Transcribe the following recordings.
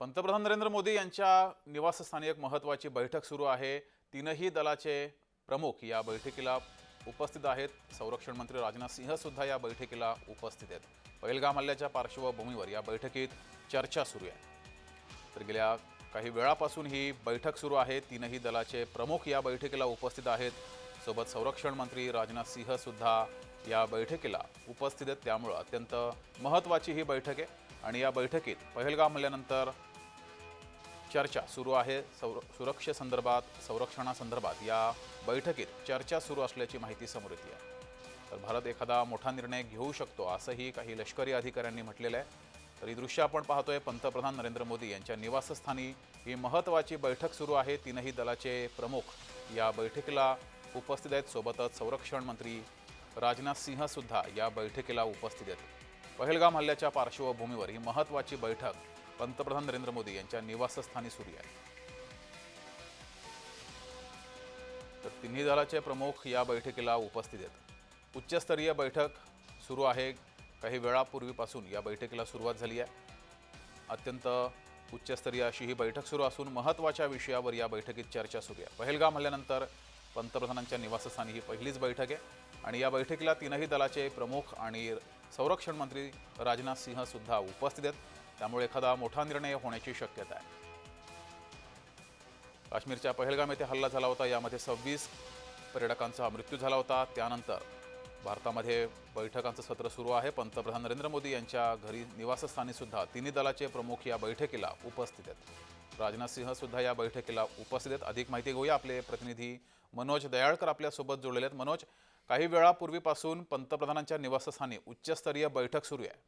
पंतप्रधान नरेंद्र मोदी यांच्या निवासस्थानी एक महत्त्वाची बैठक सुरू आहे. तीनही दलाचे प्रमुख या बैठकीला उपस्थित आहेत. संरक्षण मंत्री राजनाथ सिंह सुद्धा या बैठकीला उपस्थित आहेत. पहिलगाम हल्ल्याच्या पार्श्वभूमीवर या बैठकीत चर्चा सुरू आहे. तर गेल्या काही वेळापासून ही बैठक सुरू आहे. तीनही दलाचे प्रमुख या बैठकीला उपस्थित आहेत. सोबत संरक्षण मंत्री राजनाथ सिंह सुद्धा या बैठकीला उपस्थित आहेत. त्यामुळं अत्यंत महत्त्वाची ही बैठक आहे. आणि या बैठकीत पहलगाम हल्ल्यानंतर चर्चा सुरू आहे. सौर सुरक्षेसंदर्भात संरक्षणासंदर्भात या बैठकीत चर्चा सुरू असल्याची माहिती समोर येते. आहे तर भारत एखादा मोठा निर्णय घेऊ शकतो असंही काही लष्करी अधिकाऱ्यांनी म्हटलेलं आहे. तर ही दृश्य आपण पाहतोय पंतप्रधान नरेंद्र मोदी यांच्या निवासस्थानी ही महत्त्वाची बैठक सुरू आहे. तीनही दलाचे प्रमुख या बैठकीला उपस्थित आहेत. सोबतच संरक्षण मंत्री राजनाथ सिंह सुद्धा या बैठकीला उपस्थित आहेत. पहलगाम हल्ल्याच्या पार्श्वभूमीवर ही महत्त्वाची बैठक पंतप्रधान नरेंद्र मोदी यांच्या निवासस्थानी सुरू आहे. तर तिन्ही दलाचे प्रमुख या बैठकीला उपस्थित आहेत. उच्चस्तरीय बैठक सुरू आहे. काही वेळापूर्वीपासून या बैठकीला सुरुवात झाली आहे. अत्यंत उच्चस्तरीय अशी ही बैठक सुरू असून महत्त्वाच्या विषयावर या बैठकीत चर्चा सुरू आहे. पहलगाम हल्ल्यानंतर पंतप्रधानांच्या निवासस्थानी ही पहिलीच बैठक आहे आणि या बैठकीला तीनही दलाचे प्रमुख आणि संरक्षण मंत्री राजनाथ सिंह सुद्धा उपस्थित आहेत. त्यामुळे एखादा मोठा निर्णय होण्याची शक्यता आहे. काश्मीरच्या पहलगाम येथे हल्ला झाला होता. यामध्ये सव्वीस पर्यटकांचा मृत्यू झाला होता. त्यानंतर भारतामध्ये बैठकांचं सत्र सुरू आहे. पंतप्रधान नरेंद्र मोदी यांच्या घरी निवासस्थानी सुद्धा तिन्ही दलाचे प्रमुख या बैठकीला उपस्थित आहेत. राजनाथ सिंह सुद्धा या बैठकीला उपस्थित आहेत. अधिक माहिती घेऊया आपले प्रतिनिधी मनोज दयाळकर आपल्यासोबत जोडलेले आहेत. मनोज काही वेळापूर्वीपासून पंतप्रधानांच्या निवासस्थानी उच्चस्तरीय बैठक सुरू आहे.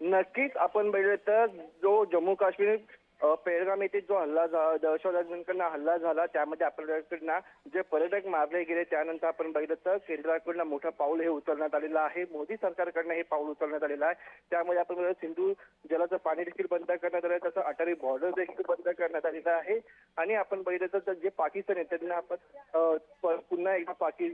नक्कीच आपण बघितलं तर जो जम्मू काश्मीर पेरगाम येथे जो हल्ला झा- दहशतवाद्यांकडनं हल्ला झाला त्यामध्ये आपल्याकडनं जे पर्यटक मारले गेले त्यानंतर आपण बघितलं तर केंद्राकडनं मोठं पाऊल हे उचलण्यात आलेलं आहे. मोदी सरकारकडनं हे पाऊल उचलण्यात आलेलं आहे. त्यामध्ये आपण सिंधू जलाचं पाणी देखील बंद करण्यात आलं आहे. तसं अटारी बॉर्डर देखील बंद करण्यात आलेलं आहे. आणि आपण बघितलं तर जे पाकिस्तान आहे त्यांना आपण पुन्हा एकदा पाकि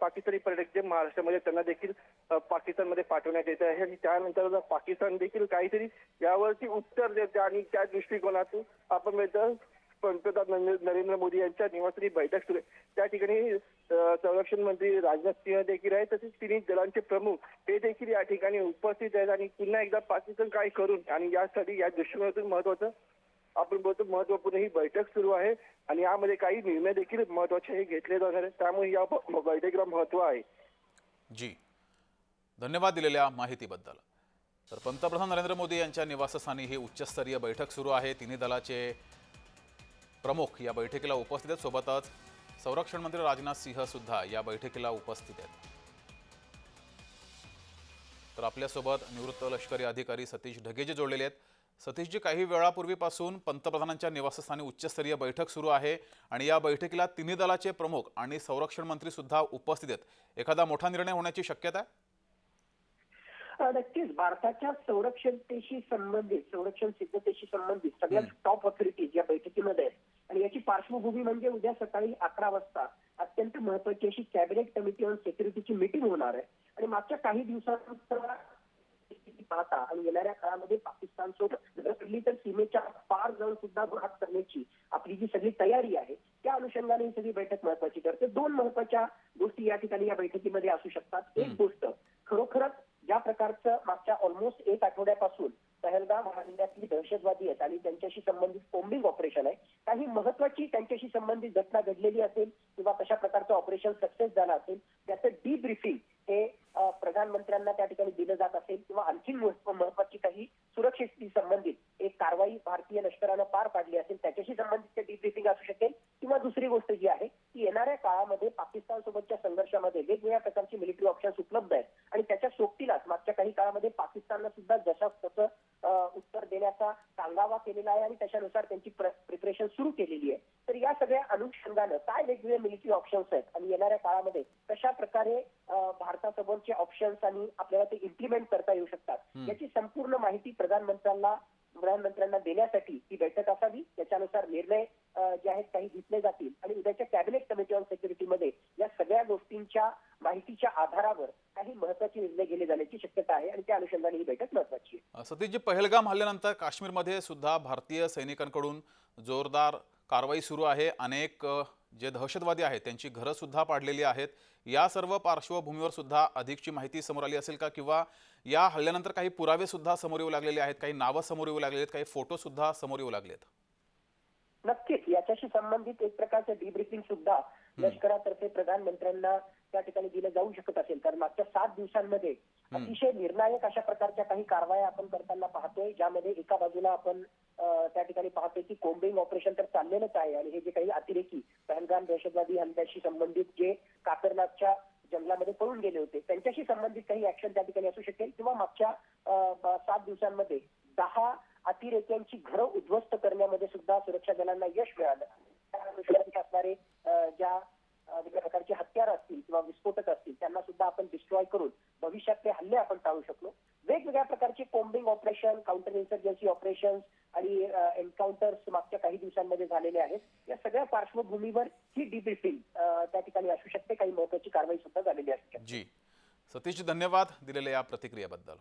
पाकिस्तानी पर्यटक जे महाराष्ट्रामध्ये त्यांना देखील पाकिस्तानमध्ये पाठवण्यात येत आहे. आणि त्यानंतर पाकिस्तान देखील काहीतरी यावरती उत्तर देते आणि त्या दृष्टी दृष्टिकोनातून आपण पंतप्रधान नरेंद्र मोदी यांच्या निवासस्थानी बैठक सुरू आहे. त्या ठिकाणी संरक्षण मंत्री राजनाथ सिंह देखील आहेत. तसेच तिन्ही दलांचे प्रमुख हे देखील या ठिकाणी उपस्थित आहेत. आणि पुन्हा एकदा पाकिस्तान काय करून आणि यासाठी या दृष्टिकोनातून महत्वाचं आपण बोलतो महत्त्वपूर्ण ही बैठक सुरू आहे. आणि यामध्ये काही निर्णय देखील महत्त्वाचे हे घेतले जाणार आहेत. त्यामुळे या बैठकीला महत्त्व आहे. जी. धन्यवाद दिलेल्या माहितीबद्दल. तर पंतप्रधान नरेंद्र मोदी यांच्या निवासस्थानी ही उच्चस्तरीय बैठक सुरू आहे. तिन्ही दलाचे प्रमुख या बैठकीला उपस्थित आहेत. सोबतच संरक्षण मंत्री राजनाथ सिंह सुद्धा या बैठकीला उपस्थित आहेत. तर आपल्यासोबत निवृत्त लष्करी अधिकारी सतीश ढगेजे जोडलेले आहेत. सतीशजी काही वेळापूर्वीपासून पंतप्रधानांच्या निवासस्थानी उच्चस्तरीय बैठक सुरू आहे आणि या बैठकीला तिन्ही दलाचे प्रमुख आणि संरक्षण मंत्री सुद्धा उपस्थित आहेत. एखादा मोठा निर्णय होण्याची शक्यता आहे? नक्कीच भारताच्या संरक्षणतेशी संबंधित संरक्षण सिद्धतेशी संबंधित सगळ्यात टॉप ऑथॉरिटीज या बैठकीमध्ये आहेत. आणि याची पार्श्वभूमी म्हणजे उद्या सकाळी अकरा वाजता अत्यंत महत्वाची अशी कॅबिनेट कमिटी ऑन सेक्युरिटीची मीटिंग होणार आहे. आणि मागच्या काही दिवसांनंतर पाहता आणि येणाऱ्या काळामध्ये पाकिस्तान सोबत जर घडली तर सीमेच्या पार जाऊन सुद्धा घात करण्याची आपली जी सगळी तयारी आहे त्या अनुषंगाने ही सगळी बैठक महत्वाची ठरते. दोन महत्त्वाच्या गोष्टी या ठिकाणी या बैठकीमध्ये असू शकतात. एक गोष्ट खरोखरच ज्या प्रकारचं मागच्या ऑलमोस्ट एक आठवड्यापासून पहलगाम हल्ल्यातली दहशतवादी आहेत आणि त्यांच्याशी संबंधित कोम्बिंग ऑपरेशन आहे काही महत्वाची त्यांच्याशी संबंधित घटना घडलेली असेल किंवा कशा प्रकारचं ऑपरेशन सक्सेस झालं असेल त्याचं डीब्रिफिंग हे प्रधानमंत्र्यांना त्या ठिकाणी दिलं जात असेल किंवा आणखी महत्वाची काही सुरक्षेशी संबंधित एक कारवाई भारतीय लष्करानं पार पाडली असेल त्याच्याशी संबंधित ते डीब्रिफिंग असू शकेल किंवा दुसरी गोष्ट जी आहे की येणाऱ्या काळामध्ये पाकिस्तान सोबतच्या संघर्षामध्ये वेगवेगळ्या प्रकारची मिलिटरी ऑप्शन्स उपलब्ध आहेत. देण्याचा सांगावा केलेला आहे आणि त्याच्यानुसार त्यांची प्रिपरेशन सुरू केलेली आहे. तर या सगळ्या अनुषंगानं काय वेगवेगळे मिलिटरी ऑप्शन्स आहेत आणि येणाऱ्या काळामध्ये कशा प्रकारे भारतासमोरचे ऑप्शन्स आणि आपल्याला ते इम्प्लिमेंट करता येऊ शकतात याची संपूर्ण माहिती प्रधानमंत्र्यांना प्रधानमंत्र्यांना देण्यासाठी ही बैठक असावी. त्याच्यानुसार निर्णय जे आहेत काही घेतले जातील आणि उद्याच्या कॅबिनेट कमिटी ऑन सेक्युरिटीमध्ये या सगळ्या गोष्टींच्या माहितीच्या आधारावर काही महत्त्वाचे निर्णय घेतले जाण्याची शक्यता आहे आणि त्या अनुषंगाने ही बैठक महत्वाची सतीशजी पहलगाम हल्ल्यानंतर काश्मीरमध्ये सुद्धा भारतीय सैनिकांकडून जोरदार कारवाई सुरू आहे. अनेक जे दहशतवादी आहेत त्यांची घरं सुद्धा पाडलेली आहेत. या सर्व पार्श्वभूमीवर सुद्धा अधिकची माहिती समोर आली असेल का? किंवा या हल्ल्यानंतर काही पुरावे सुद्धा समोर येऊ लागलेले आहेत? काही नावं समोर येऊ लागलेली आहेत? काही फोटोसुद्धा समोर येऊ लागलेत? नक्कीच याच्याशी संबंधित एक प्रकारचं डिब्रिफिंग सुद्धा लष्करातर्फे प्रधानमंत्र्यांना त्या ठिकाणी दिलं जाऊ शकत असेल. कारण मागच्या सात दिवसांमध्ये अतिशय निर्णायक अशा प्रकारच्या काही कारवाया आपण करताना पाहतोय ज्यामध्ये एका बाजूला आपण त्या ठिकाणी पाहतोय की कोम्बिंग ऑपरेशन तर चाललेलंच आहे आणि हे जे काही अतिरेकी पहलगाम दहशतवादी हल्ल्याशी संबंधित जे कातरनाथच्या जंगलामध्ये पळून गेले होते त्यांच्याशी संबंधित काही ऍक्शन त्या ठिकाणी असू शकेल किंवा मागच्या सात दिवसांमध्ये दहा अतिरेक्यांची घरं उद्ध्वस्त करण्यामध्ये सुद्धा सुरक्षा दलांना यश मिळालं. त्या असणारे ज्या वेगळ्या प्रकारचे हत्यार असतील किंवा विस्फोटक असतील त्यांना सुद्धा आपण डिस्ट्रॉय करून भविष्यातले हल्ले आपण टाळू शकलो. वेगवेगळ्या प्रकारचे combing operation counter insurgency operation आणि एन्काउंटर्स मागच्या काही दिवसांमध्ये झालेले आहेत. या सगळ्या पार्श्वभूमीवर ही डिब्रिफिंग त्या ठिकाणी असू शकते. काही महत्वाची कारवाई सुद्धा झालेली असू शकते. जी. सतीश धन्यवाद दिलेल्या या प्रतिक्रियेबद्दल.